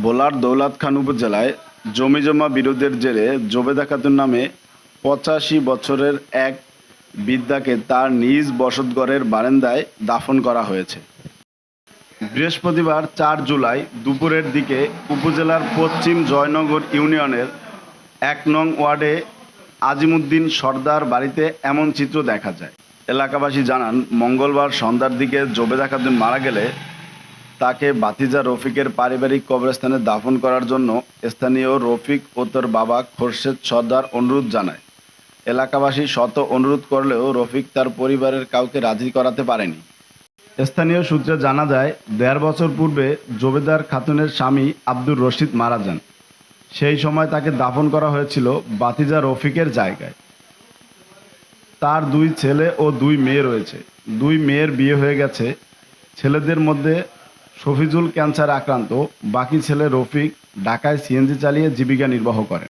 ভোলার দৌলত খান উপজেলায় জমিজমা বিরোধের জেরে জোবেদা খাতুন নামে পঁচাশি বছরের এক বৃদ্ধাকে তার নিজ বসতঘরের বারান্দায় দাফন করা হয়েছে। বৃহস্পতিবার চার জুলাই দুপুরের দিকে উপজেলার পশ্চিম জয়নগর ইউনিয়নের এক নং ওয়ার্ডে আজিমুদ্দিন সর্দার বাড়িতে এমন চিত্র দেখা যায়। এলাকাবাসী জানান, মঙ্গলবার সন্ধ্যার দিকে জোবেদা খাতুন মারা গেলে তাকে বাতিজা রফিকের পারিবারিক কবরস্থানে দাফন করার জন্য স্থানীয় রফিক ও তার বাবা খোরশেদ সর্দার অনুরোধ জানায়। এলাকাবাসী শত অনুরোধ করলেও রফিক তার পরিবারের কাউকে রাজি করাতে পারেনি। স্থানীয় সূত্রে জানা যায়, দেড় বছর পূর্বে জোবেদার খাতুনের স্বামী আব্দুর রশিদ মারা যান। সেই সময় তাকে দাফন করা হয়েছিল বাতিজা রফিকের জায়গায়। তার দুই ছেলে ও দুই মেয়ে রয়েছে। দুই মেয়ের বিয়ে হয়ে গেছে। ছেলেদের মধ্যে শফিজুল ক্যান্সার আক্রান্ত বাকি ছেলে রফিক ঢাকায় সিএনজি চালিয়ে জীবিকা নির্বাহ করেন।